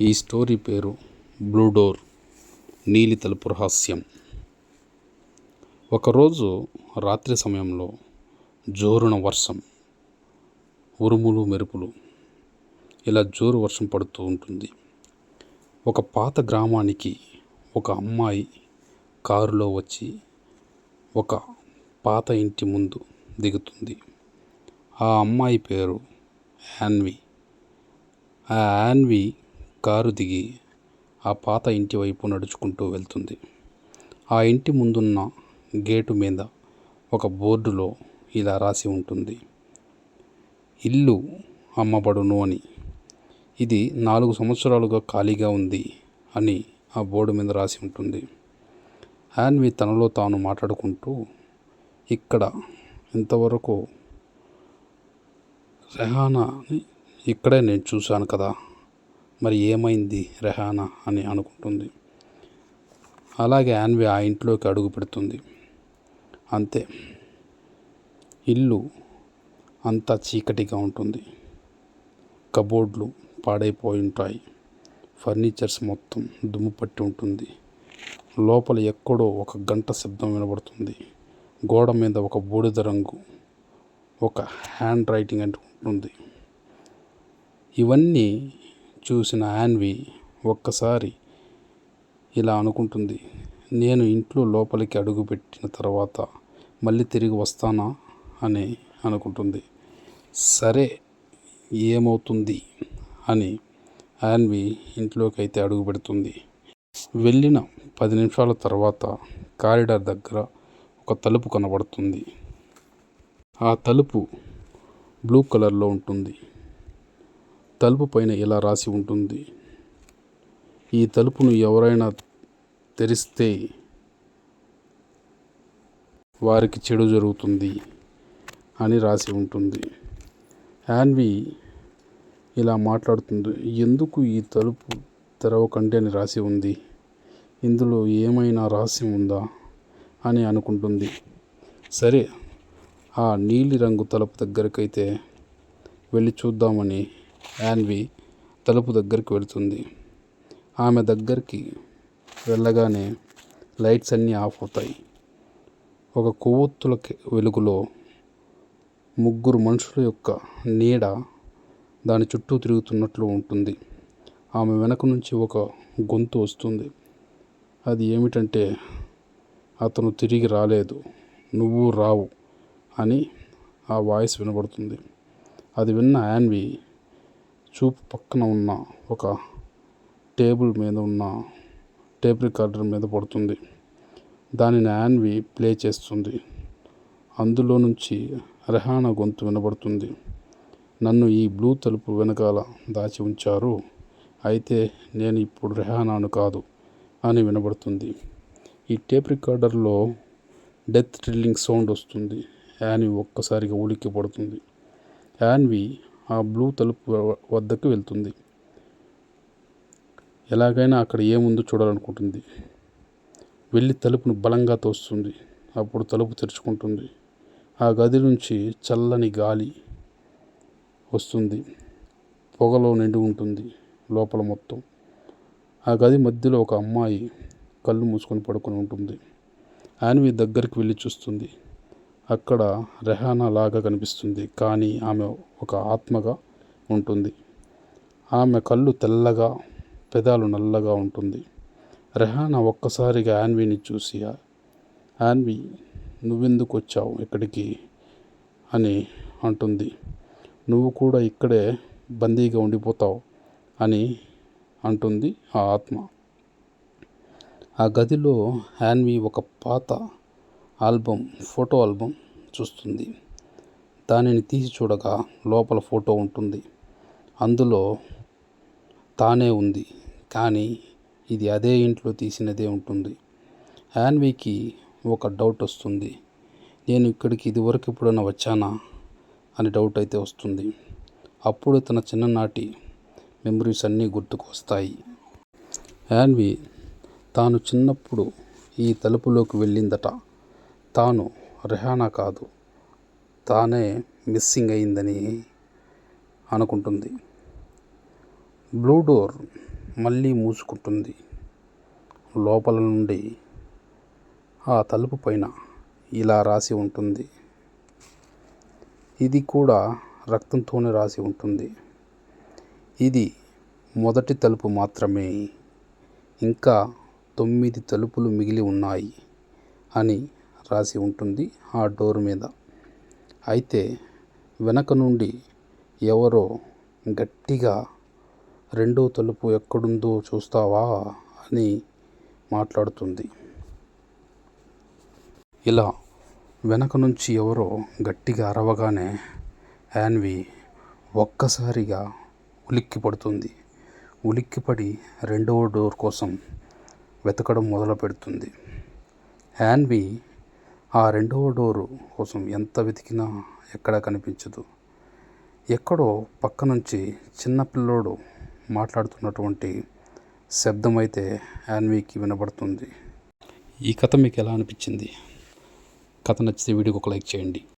ఈ స్టోరీ పేరు blue door నీలి తలుపు రహస్యం. ఒకరోజు రాత్రి సమయంలో జోరున వర్షం ఉరుములు మెరుపులు ఇలా జోరు వర్షం పడుతూ ఉంటుంది. ఒక పాత గ్రామానికి ఒక అమ్మాయి కారులో వచ్చి ఒక పాత ఇంటి ముందు దిగుతుంది. ఆ అమ్మాయి పేరు యాన్వి ఆ యాన్వి కారు దిగి ఆ పాత ఇంటి వైపు నడుచుకుంటూ వెళ్తుంది. ఆ ఇంటి ముందున్న గేటు మీద ఒక బోర్డులో ఇలా రాసి ఉంటుంది. ఇల్లు అమ్మబడును అని. ఇది నాలుగు సంవత్సరాలుగా ఖాళీగా ఉంది అని ఆ బోర్డు మీద రాసి ఉంటుంది. యాన్వి తనలో తాను మాట్లాడుకుంటూ ఇక్కడ ఇంతవరకు రెహానాని ఇక్కడే నేను చూశాను కదా మరి ఏమైంది రెహానా అని అనుకుంటుంది. అలాగే యాన్వి ఆ ఇంట్లోకి అడుగు పెడుతుంది. అంతే. ఇల్లు అంతా చీకటిగా ఉంటుంది. కబోర్డ్లు పాడైపోయి ఉంటాయి. ఫర్నిచర్స్ మొత్తం దుమ్ము పట్టి ఉంటుంది. లోపల ఎక్కడో ఒక గంట శబ్దం వినబడుతుంది. గోడ మీద ఒక బూడిద రంగు ఒక హ్యాండ్ రైటింగ్ అంటూ ఉంటుంది. ఇవన్నీ చూసిన యాన్వి ఒక్కసారి ఇలా అనుకుంటుంది నేను ఇంట్లో లోపలికి అడుగుపెట్టిన తర్వాత మళ్ళీ తిరిగి వస్తానా? అని అనుకుంటుంది. సరే ఏమవుతుంది? అని యాన్వి ఇంట్లోకి అయితే అడుగు పెడుతుంది. వెళ్ళిన పది నిమిషాల తర్వాత కారిడార్ దగ్గర ఒక తలుపు కనబడుతుంది. ఆ తలుపు బ్లూ కలర్లో ఉంటుంది. తలుపు పైన ఇలా రాసి ఉంటుంది. ఈ తలుపును ఎవరైనా తెరిస్తే వారికి చెడు జరుగుతుంది అని రాసి ఉంటుంది. యాన్వి ఇలా మాట్లాడుతుంది. ఎందుకు ఈ తలుపు తెరవకండి అని రాసి ఉంది. ఇందులో ఏమైనా రహస్యం ఉందా అని అనుకుంటుంది. సరే ఆ నీలి రంగు తలుపు దగ్గరకైతే వెళ్ళి చూద్దామని యాన్వి తలుపు దగ్గరికి వెళుతుంది. ఆమె దగ్గరికి వెళ్ళగానే లైట్స్ అన్నీ ఆఫ్ అవుతాయి. ఒక కొవ్వొత్తుల వెలుగులో ముగ్గురు మనుషుల యొక్క నీడ దాని చుట్టూ తిరుగుతున్నట్లు ఉంటుంది. ఆమె వెనక నుంచి ఒక గొంతు వస్తుంది. అది ఏమిటంటే అతను తిరిగి రాలేదు. నువ్వు రావు అని ఆ వాయిస్ వినబడుతుంది. అది విన్న యాన్వి చూపు పక్కన ఉన్న ఒక టేబుల్ మీద ఉన్న టేప్ రికార్డర్ మీద పడుతుంది. దానిని యాన్వి ప్లే చేస్తుంది. అందులో నుంచి రెహానా గొంతు వినబడుతుంది. నన్ను ఈ బ్లూ తలుపు వెనకాల దాచి ఉంచారు. అయితే నేను ఇప్పుడు రెహానాను కాదు అని వినబడుతుంది. ఈ టేప్ రికార్డర్లో డెత్ థ్రిల్లింగ్ సౌండ్ వస్తుంది. యాన్వి ఒక్కసారిగా ఉలిక్కి పడుతుంది యాన్వి ఆ బ్లూ తలుపు వద్దకు వెళ్తుంది. ఎలాగైనా అక్కడ ఏముందో చూడాలనుకుంటుంది. వెళ్ళి తలుపును బలంగా తోస్తుంది. అప్పుడు తలుపు తెరుచుకుంటుంది. ఆ గది నుంచి చల్లని గాలి వస్తుంది. పొగలో నిండి ఉంటుంది లోపల మొత్తం. ఆ గది మధ్యలో ఒక అమ్మాయి కళ్ళు మూసుకొని పడుకొని ఉంటుంది. యాన్వి దగ్గరికి వెళ్ళి చూస్తుంది. అక్కడ రెహానా లాగా కనిపిస్తుంది. కానీ ఆమె ఒక ఆత్మగా ఉంటుంది. ఆమె కళ్ళు తెల్లగా పెదాలు నల్లగా ఉంటుంది. రెహానా ఒక్కసారిగా యాన్విని చూసి యాన్వి నువ్వెందుకు వచ్చావు ఇక్కడికి? అని అంటుంది. నువ్వు కూడా ఇక్కడే బందీగా ఉండిపోతావు అని అంటుంది ఆ ఆత్మ. ఆ గదిలో యాన్వి ఒక పాత ఆల్బమ్ ఫోటో ఆల్బమ్ చూస్తుంది. దానిని తీసి చూడగా లోపల ఫోటో ఉంటుంది. అందులో తానే ఉంది. కానీ ఇది అదే ఇంట్లో తీసినదే ఉంటుంది. యాన్వికి ఒక డౌట్ వస్తుంది. నేను ఇక్కడికి ఇదివరకు ఎప్పుడైనా వచ్చానా? అని డౌట్ అయితే వస్తుంది. అప్పుడు తన చిన్ననాటి మెమరీస్ అన్నీ గుర్తుకు వస్తాయి. యాన్వి తాను చిన్నప్పుడు ఈ తలుపులోకి వెళ్ళిందట. తాను రెహానా కాదు. తానే మిస్సింగ్ అయిందని అనుకుంటుంది. బ్లూ డోర్ మళ్ళీ మూసుకుంటుంది. లోపల నుండి ఆ తలుపు పైన ఇలా రాసి ఉంటుంది. ఇది కూడా రక్తంతోనే రాసి ఉంటుంది. ఇది మొదటి తలుపు మాత్రమే. ఇంకా తొమ్మిది తలుపులు మిగిలి ఉన్నాయి అని రాసి ఉంటుంది ఆ డోర్ మీద. అయితే వెనక నుండి ఎవరో గట్టిగా రెండో తలుపు ఎక్కడుందో చూస్తావా అని మాట్లాడుతుంది. ఇలా వెనక నుంచి ఎవరో గట్టిగా అరవగానే యాన్వి ఒక్కసారిగా ఉలిక్కి పడుతుంది. ఉలిక్కిపడి రెండవ డోర్ కోసం వెతకడం మొదలు పెడుతుంది యాన్వి ఆ రెండవ డోరు కోసం ఎంత వెతికినా ఎక్కడా కనిపించదు. ఎక్కడో పక్క నుంచి చిన్న పిల్లోడు మాట్లాడుతున్నటువంటి శబ్దం అయితే యాన్వీకి వినబడుతుంది. ఈ కథ మీకు ఎలా అనిపించింది? కథ నచ్చితే వీడియోకి ఒక లైక్ చేయండి.